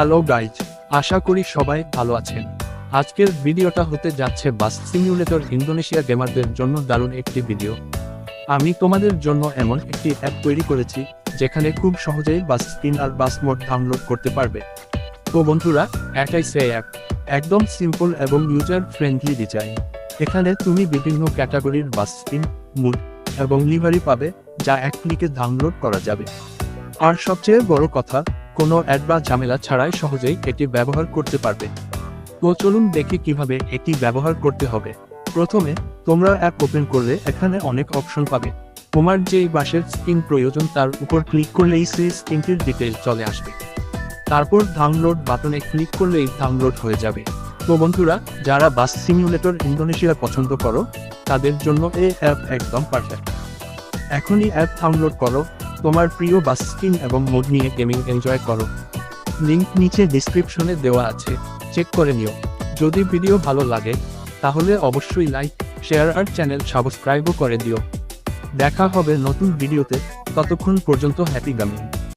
Hello guys, আশা করি সবাই ভালো আছেন। আজকের ভিডিওটা হতে যাচ্ছে বাস সিমিউলেটর ইন্দোনেশিয়া গেমারদের জন্য দারুণ একটি ভিডিও। আমি তোমাদের জন্য এমন একটি অ্যাপ তৈরি করেছি, যেখানে খুব সহজেই বাস স্ক্রিন আর বাস মোড ডাউনলোড করতে পারবে। তো বন্ধুরা এটাই সে অ্যাপ, একদম সিম্পল এবং ইউজার ফ্রেন্ডলি ডিজাইন এখানে তুমি বিভিন্ন ক্যাটাগরির বাস স্ক্রিন মুড এবং লিভারি পাবে, যা এক ক্লিকে ডাউনলোড করা যাবে। আর সবচেয়ে বড় কথা কোনো অ্যাড বা ঝামেলা ছাড়াই সহজেই এটি ব্যবহার করতে পারবে। তো চলুন দেখি কীভাবে এটি ব্যবহার করতে হবে। প্রথমে, তোমরা অ্যাপ ওপেন করলে এখানে অনেক অপশন পাবে। তোমার যেই বাসের স্ক্রিন প্রয়োজন তার উপর ক্লিক করলেই সেই স্ক্রিনটির ডিটেল চলে আসবে। তারপর ডাউনলোড বাটনে ক্লিক করলেই ডাউনলোড হয়ে যাবে। তো বন্ধুরা, যারা বাস সিমিউলেটর ইন্দোনেশিয়া পছন্দ করো, তাদের জন্য এই অ্যাপ একদম পারফেক্ট এখনই অ্যাপ ডাউনলোড করো। তোমার প্রিয় বাস স্ক্রিন এবং মোড নিয়ে গেমিং এনজয় করো। লিঙ্ক নিচে ডিসক্রিপশনে দেওয়া আছে। চেক করে নিও। যদি ভিডিও ভালো লাগে, তাহলে অবশ্যই লাইক, শেয়ার আর চ্যানেল সাবস্ক্রাইবও করে দিও। দেখা হবে নতুন ভিডিওতে। ততক্ষণ পর্যন্ত হ্যাপি গামিং।